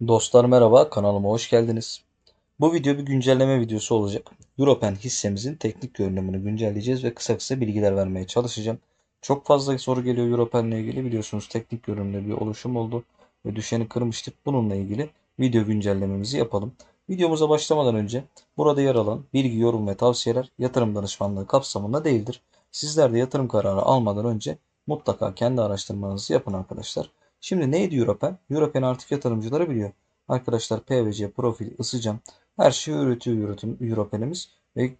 Dostlar merhaba, kanalıma hoş geldiniz. Bu video bir güncelleme videosu olacak. Europen hissemizin teknik görünümünü güncelleyeceğiz ve kısa kısa bilgiler vermeye çalışacağım. Çok fazla soru geliyor Europen'le ilgili. Biliyorsunuz teknik görünümde bir oluşum oldu ve düşeni kırmıştık. Bununla ilgili video güncellememizi yapalım. Videomuza başlamadan önce burada yer alan bilgi, yorum ve tavsiyeler yatırım danışmanlığı kapsamında değildir. Sizler de yatırım kararı almadan önce mutlaka kendi araştırmanızı yapın arkadaşlar. Şimdi neydi Europen? Europen artık yatırımcıları biliyor. Arkadaşlar PVC, profil, ısıcam her şeyi üretiyor üretim Europen'imiz ve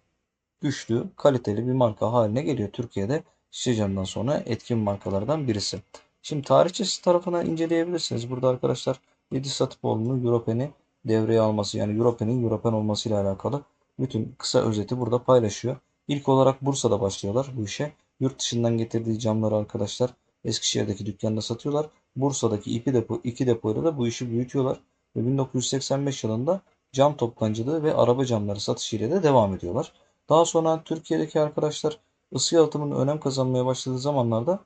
güçlü, kaliteli bir marka haline geliyor. Türkiye'de Şişecam'dan sonra etkin markalardan birisi. Şimdi tarihçesi tarafına inceleyebilirsiniz. Burada arkadaşlar Yedi Satıpoğlu'nun Europen'i devreye alması yani Europen'in Europen olmasıyla alakalı bütün kısa özeti burada paylaşıyor. İlk olarak Bursa'da başlıyorlar bu işe. Yurt dışından getirdiği camları arkadaşlar Eskişehir'deki dükkanda satıyorlar. Bursa'daki iki depo, iki depoyla da bu işi büyütüyorlar. Ve 1985 yılında cam toptancılığı ve araba camları satışıyla da devam ediyorlar. Daha sonra Türkiye'deki arkadaşlar ısı yalıtımının önem kazanmaya başladığı zamanlarda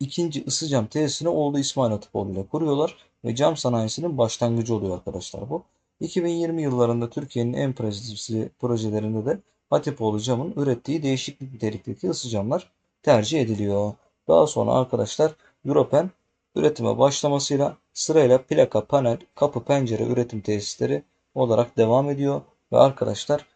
ikinci ısı cam tesisini oğlu İsmail Hatipoğlu ile kuruyorlar ve cam sanayisinin başlangıcı oluyor arkadaşlar bu. 2020 yıllarında Türkiye'nin en prestijli projelerinde de Hatipoğlu camın ürettiği değişik nitelikteki ısı camlar tercih ediliyor. Daha sonra arkadaşlar Europen üretime başlamasıyla sırayla plaka, panel, kapı, pencere üretim tesisleri olarak devam ediyor. Ve arkadaşlar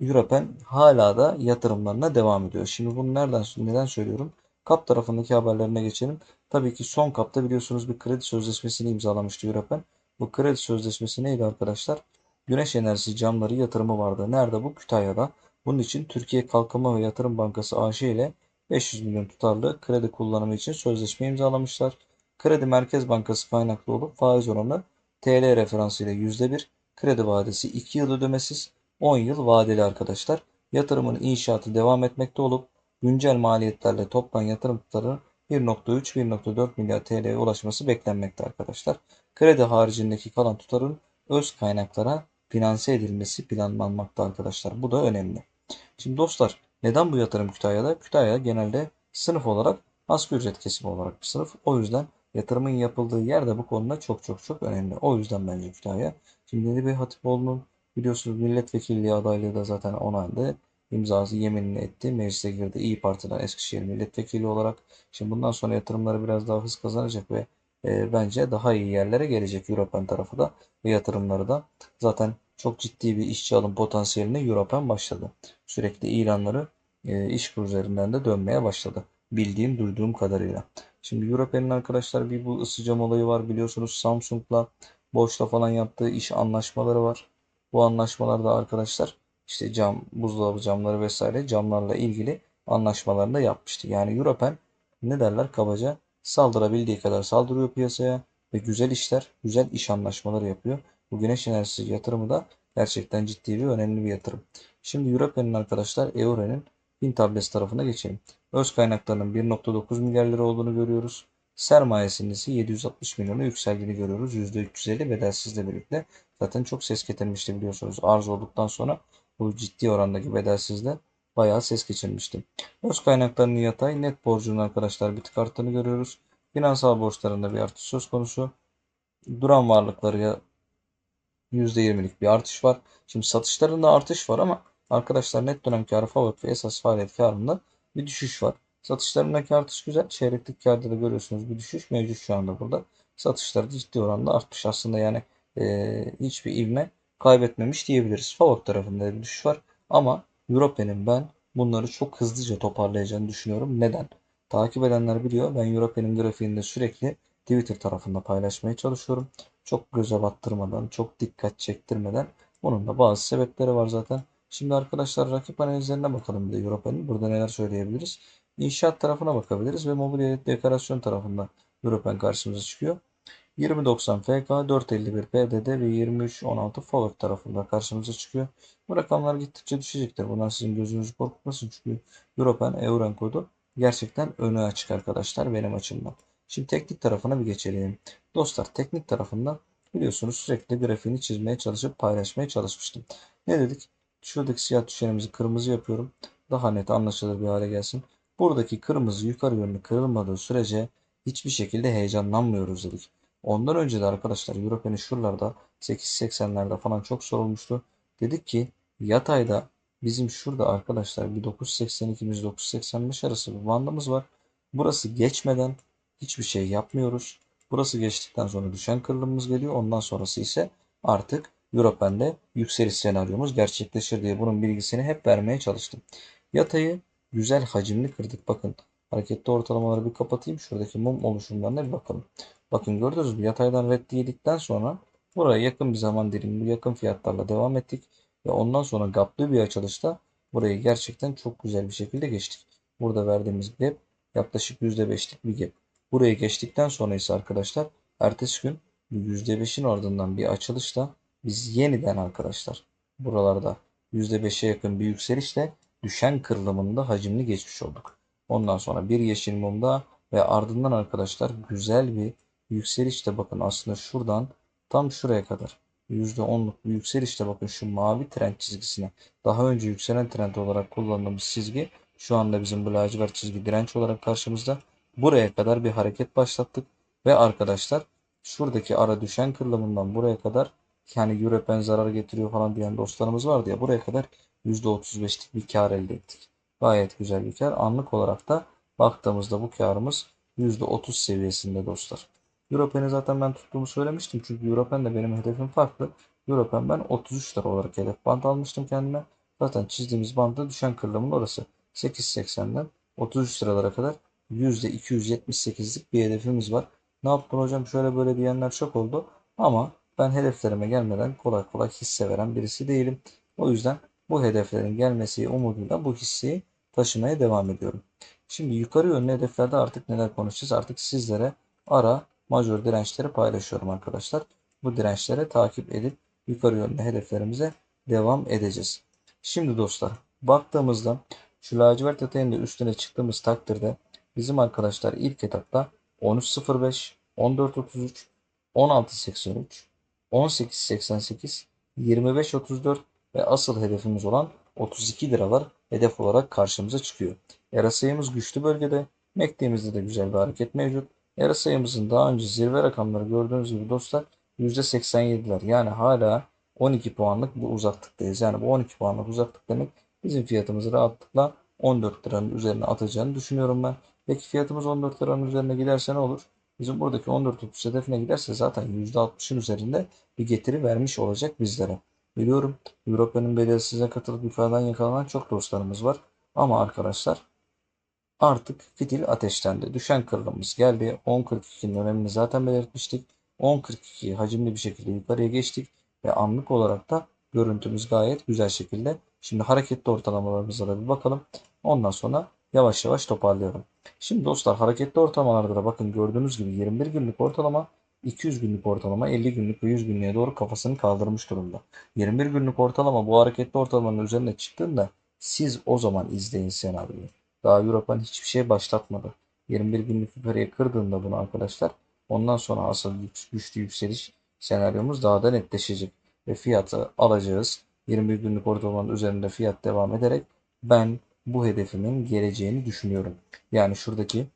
Europen hala da yatırımlarına devam ediyor. Şimdi bunu nereden neden söylüyorum? Kap tarafındaki haberlerine geçelim. Tabii ki son kapta biliyorsunuz bir kredi sözleşmesini imzalamıştı Europen. Bu kredi sözleşmesi neydi arkadaşlar? Güneş enerjisi camları yatırımı vardı. Nerede bu? Kütahya'da. Bunun için Türkiye Kalkınma ve Yatırım Bankası AŞ ile 500 milyon tutarlı kredi kullanımı için sözleşme imzalamışlar. Kredi Merkez Bankası kaynaklı olup faiz oranı TL referansı ile %1, kredi vadesi 2 yıl ödemesiz, 10 yıl vadeli arkadaşlar. Yatırımın inşaatı devam etmekte olup güncel maliyetlerle toplam yatırım tutarı 1.3-1.4 milyar TL'ye ulaşması beklenmekte arkadaşlar. Kredi haricindeki kalan tutarın öz kaynaklara finanse edilmesi planlanmakta arkadaşlar. Bu da önemli. Şimdi dostlar neden bu yatırım Kütahya'da? Kütahya genelde sınıf olarak asgari ücret kesimi olarak bir sınıf. O yüzden yatırımın yapıldığı yer de bu konuda çok çok çok önemli. O yüzden bence Kütahya. Şimdi Nebi Hatipoğlu'nun biliyorsunuz milletvekilliği adaylığı da zaten onaylı. imzası yeminini etti. Meclise girdi. İyi Parti'den Eskişehir milletvekili olarak. Şimdi bundan sonra yatırımları biraz daha hız kazanacak ve e, bence daha iyi yerlere gelecek Europen tarafı da ve yatırımları da. Zaten çok ciddi bir işçi alım potansiyeline Europen başladı. Sürekli ilanları e, iş kur üzerinden de dönmeye başladı. Bildiğim, duyduğum kadarıyla. Şimdi Europen'in arkadaşlar bir bu ısıcam olayı var biliyorsunuz Samsung'la Bosch'la falan yaptığı iş anlaşmaları var. Bu anlaşmalarda arkadaşlar işte cam, buzdolabı camları vesaire camlarla ilgili anlaşmalarını da yapmıştı. Yani Europen ne derler kabaca saldırabildiği kadar saldırıyor piyasaya ve güzel işler, güzel iş anlaşmaları yapıyor. Bu güneş enerjisi yatırımı da gerçekten ciddi bir önemli bir yatırım. Şimdi Europen'in arkadaşlar Eure'nin bin tablesi tarafına geçelim. Öz kaynaklarının 1.9 milyar lira olduğunu görüyoruz. Sermayesinin ise 760 milyona yükseldiğini görüyoruz. %350 bedelsizle birlikte. Zaten çok ses getirmişti biliyorsunuz. Arz olduktan sonra bu ciddi orandaki bedelsizle bayağı ses geçirmişti. Öz kaynaklarının yatay, net borcunun arkadaşlar bir tık arttığını görüyoruz. Finansal borçlarında bir artış söz konusu. Duran varlıkları %20'lik bir artış var. Şimdi satışlarında artış var ama arkadaşlar net dönem karı FAVÖK ve esas faaliyet karında bir düşüş var. Satışlarındaki artış güzel. Çeyreklik karda da görüyorsunuz bir düşüş mevcut şu anda burada. Satışları ciddi oranda artmış. Aslında yani e, hiçbir ivme kaybetmemiş diyebiliriz. FAVÖK tarafında bir düşüş var. Ama Europe'nin ben bunları çok hızlıca toparlayacağını düşünüyorum. Neden? Takip edenler biliyor. Ben Europe'nin grafiğinde sürekli Twitter tarafında paylaşmaya çalışıyorum. Çok göze battırmadan, çok dikkat çektirmeden. Bunun da bazı sebepleri var zaten. Şimdi arkadaşlar rakip analizlerine bakalım bir de Europe'nin. Burada neler söyleyebiliriz? İnşaat tarafına bakabiliriz ve mobilya dekorasyon tarafında Europen karşımıza çıkıyor. 2090 FK, 451 PDD ve 2316 FAVÖK tarafında karşımıza çıkıyor. Bu rakamlar gittikçe düşecektir. Bunlar sizin gözünüzü korkutmasın çünkü Europen, Euren kodu gerçekten önü açık arkadaşlar benim açımdan. Şimdi teknik tarafına bir geçelim. Dostlar teknik tarafında biliyorsunuz sürekli grafiğini çizmeye çalışıp paylaşmaya çalışmıştım. Ne dedik? Şuradaki siyah düşenimizi kırmızı yapıyorum. Daha net anlaşılır bir hale gelsin. Buradaki kırmızı yukarı yönlü kırılmadığı sürece hiçbir şekilde heyecanlanmıyoruz dedik. Ondan önce de arkadaşlar Europe'nin şuralarda 8.80'lerde falan çok sorulmuştu. Dedik ki yatayda bizim şurada arkadaşlar bir 9.82-9.85 arası bir bandımız var. Burası geçmeden hiçbir şey yapmıyoruz. Burası geçtikten sonra düşen kırılımımız geliyor. Ondan sonrası ise artık Europe'nde yükseliş senaryomuz gerçekleşir diye bunun bilgisini hep vermeye çalıştım. Yatayı güzel hacimli kırdık. Bakın hareketli ortalamaları bir kapatayım. Şuradaki mum oluşumlarına bir bakalım. Bakın gördünüz mü? Yataydan red yedikten sonra buraya yakın bir zaman dilimi yakın fiyatlarla devam ettik. Ve ondan sonra gaplı bir açılışta burayı gerçekten çok güzel bir şekilde geçtik. Burada verdiğimiz gap yaklaşık %5'lik bir gap. Burayı geçtikten sonra ise arkadaşlar ertesi gün %5'in ardından bir açılışla biz yeniden arkadaşlar buralarda %5'e yakın bir yükselişle düşen kırılımında hacimli geçmiş olduk. Ondan sonra bir yeşil mumda ve ardından arkadaşlar güzel bir yükselişte bakın aslında şuradan tam şuraya kadar %10'luk bir yükselişte bakın şu mavi trend çizgisine daha önce yükselen trend olarak kullandığımız çizgi şu anda bizim bu lacivert çizgi direnç olarak karşımızda. Buraya kadar bir hareket başlattık ve arkadaşlar şuradaki ara düşen kırılımından buraya kadar yani European zarar getiriyor falan diyen dostlarımız vardı ya buraya kadar %35'lik bir kar elde ettik. Gayet güzel bir kar. Anlık olarak da baktığımızda bu karımız %30 seviyesinde dostlar. European'i zaten ben tuttuğumu söylemiştim. Çünkü European de benim hedefim farklı. European ben 33 lira olarak hedef band almıştım kendime. Zaten çizdiğimiz bantta düşen kırılımın orası. 8.80'den 33 liralara kadar %278'lik bir hedefimiz var. Ne yaptın hocam şöyle böyle diyenler çok oldu. Ama ben hedeflerime gelmeden kolay kolay hisse veren birisi değilim. O yüzden bu hedeflerin gelmesi umuduyla bu hisseyi taşımaya devam ediyorum. Şimdi yukarı yönlü hedeflerde artık neler konuşacağız? Artık sizlere ara majör dirençleri paylaşıyorum arkadaşlar. Bu dirençlere takip edip yukarı yönlü hedeflerimize devam edeceğiz. Şimdi dostlar baktığımızda şu lacivert yatayın üstüne çıktığımız takdirde bizim arkadaşlar ilk etapta 13.05, 14.33, 16.83, 18.88, 25.34 ve asıl hedefimiz olan 32 liralar hedef olarak karşımıza çıkıyor. Yara sayımız güçlü bölgede. MACD'mizde de güzel bir hareket mevcut. Yara sayımızın daha önce zirve rakamları gördüğünüz gibi dostlar %87'ler. Yani hala 12 puanlık bir uzaklıktayız. Yani bu 12 puanlık uzaklık demek bizim fiyatımızı rahatlıkla 14 liranın üzerine atacağını düşünüyorum ben. Peki fiyatımız 14 liranın üzerine giderse ne olur? Bizim buradaki 14.30 hedefine giderse zaten %60'ın üzerinde bir getiri vermiş olacak bizlere. Biliyorum Avrupa'nın belirsizliğe katılıp yukarıdan yakalanan çok dostlarımız var. Ama arkadaşlar artık fitil ateşlendi. Düşen kırılımımız geldi. 10.42'nin önemini zaten belirtmiştik. 10.42 hacimli bir şekilde yukarıya geçtik. Ve anlık olarak da görüntümüz gayet güzel şekilde. Şimdi hareketli ortalamalarımıza da bir bakalım. Ondan sonra yavaş yavaş toparlıyorum. Şimdi dostlar hareketli ortalamalarda da bakın gördüğünüz gibi 21 günlük ortalama 200 günlük ortalama 50 günlük ve 100 günlüğe doğru kafasını kaldırmış durumda. 21 günlük ortalama bu hareketli ortalamanın üzerine çıktığında siz o zaman izleyin senaryoyu. Daha European hiçbir şey başlatmadı. 21 günlük yukarıya kırdığında bunu arkadaşlar ondan sonra asıl güçlü yükseliş senaryomuz daha da netleşecek. Ve fiyatı alacağız. 21 günlük ortalamanın üzerinde fiyat devam ederek ben bu hedefimin geleceğini düşünüyorum. Yani şuradaki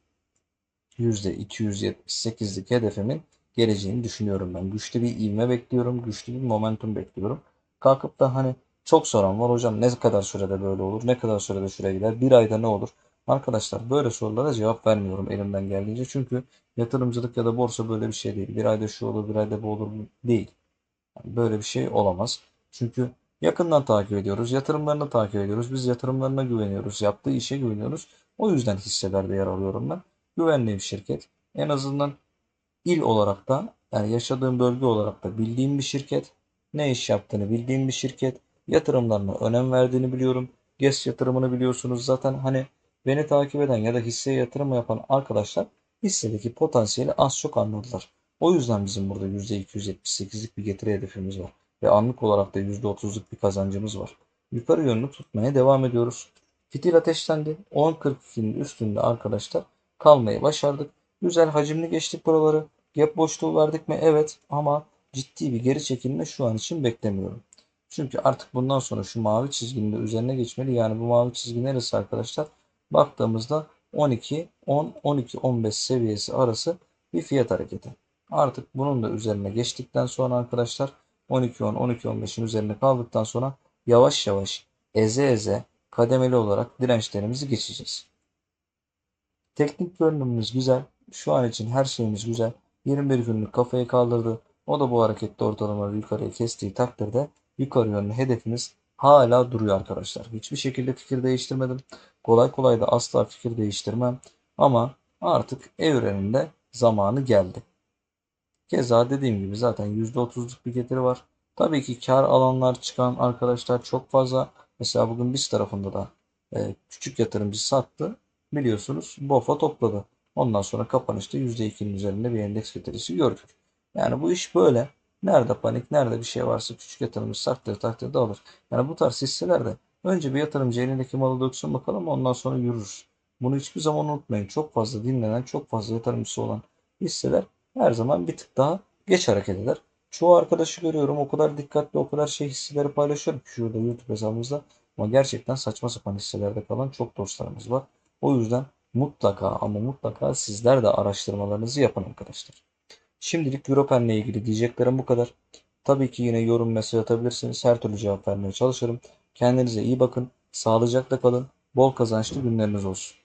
%278'lik hedefimin geleceğini düşünüyorum ben. Güçlü bir ivme bekliyorum. Güçlü bir momentum bekliyorum. Kalkıp da hani çok soran var hocam ne kadar sürede böyle olur? Ne kadar sürede şuraya gider? Bir ayda ne olur? Arkadaşlar böyle sorulara cevap vermiyorum elimden geldiğince. Çünkü yatırımcılık ya da borsa böyle bir şey değil. Bir ayda şu olur, bir ayda bu olur değil. Böyle bir şey olamaz. Çünkü yakından takip ediyoruz. Yatırımlarını takip ediyoruz. Biz yatırımlarına güveniyoruz. Yaptığı işe güveniyoruz. O yüzden hisselerde yer alıyorum ben. Güvenli bir şirket. En azından il olarak da yani yaşadığım bölge olarak da bildiğim bir şirket. Ne iş yaptığını bildiğim bir şirket. Yatırımlarına önem verdiğini biliyorum. GES yatırımını biliyorsunuz zaten hani beni takip eden ya da hisseye yatırım yapan arkadaşlar hissedeki potansiyeli az çok anladılar. O yüzden bizim burada %278'lik bir getiri hedefimiz var. Ve anlık olarak da %30'luk bir kazancımız var. Yukarı yönlü tutmaya devam ediyoruz. Fitil ateşlendi. 10.42'nin üstünde arkadaşlar kalmayı başardık. Güzel hacimli geçtik buraları. Gap boşluğu verdik mi? Evet ama ciddi bir geri çekilme şu an için beklemiyorum. Çünkü artık bundan sonra şu mavi çizginin de üzerine geçmeli. Yani bu mavi çizgi neresi arkadaşlar? Baktığımızda 12, 10, 12, 15 seviyesi arası bir fiyat hareketi. Artık bunun da üzerine geçtikten sonra arkadaşlar 12-10, 12-15'in üzerine kaldıktan sonra yavaş yavaş eze eze kademeli olarak dirençlerimizi geçeceğiz. Teknik görünümümüz güzel. Şu an için her şeyimiz güzel. 21 günlük kafayı kaldırdı. O da bu harekette ortalamaları yukarıya kestiği takdirde yukarı yönlü hedefimiz hala duruyor arkadaşlar. Hiçbir şekilde fikir değiştirmedim. Kolay kolay da asla fikir değiştirmem. Ama artık evreninde zamanı geldi. Keza dediğim gibi zaten %30'luk bir getiri var. Tabii ki kar alanlar çıkan arkadaşlar çok fazla. Mesela bugün biz tarafında da e, küçük yatırımcı sattı. Biliyorsunuz BOFA topladı. Ondan sonra kapanışta %2'nin üzerinde bir endeks getirisi gördük. Yani bu iş böyle. Nerede panik, nerede bir şey varsa küçük yatırımcı sattığı takdirde alır. Yani bu tarz hisselerde önce bir yatırımcı elindeki malı döksün bakalım ondan sonra yürürüz. Bunu hiçbir zaman unutmayın. Çok fazla dinlenen, çok fazla yatırımcısı olan hisseler her zaman bir tık daha geç hareket eder. Çoğu arkadaşı görüyorum o kadar dikkatli o kadar şey hisseleri paylaşıyorum ki şurada YouTube hesabımızda. Ama gerçekten saçma sapan hisselerde kalan çok dostlarımız var. O yüzden mutlaka ama mutlaka sizler de araştırmalarınızı yapın arkadaşlar. Şimdilik Europen ile ilgili diyeceklerim bu kadar. Tabii ki yine yorum mesaj atabilirsiniz. Her türlü cevap vermeye çalışırım. Kendinize iyi bakın. Sağlıcakla kalın. Bol kazançlı günleriniz olsun.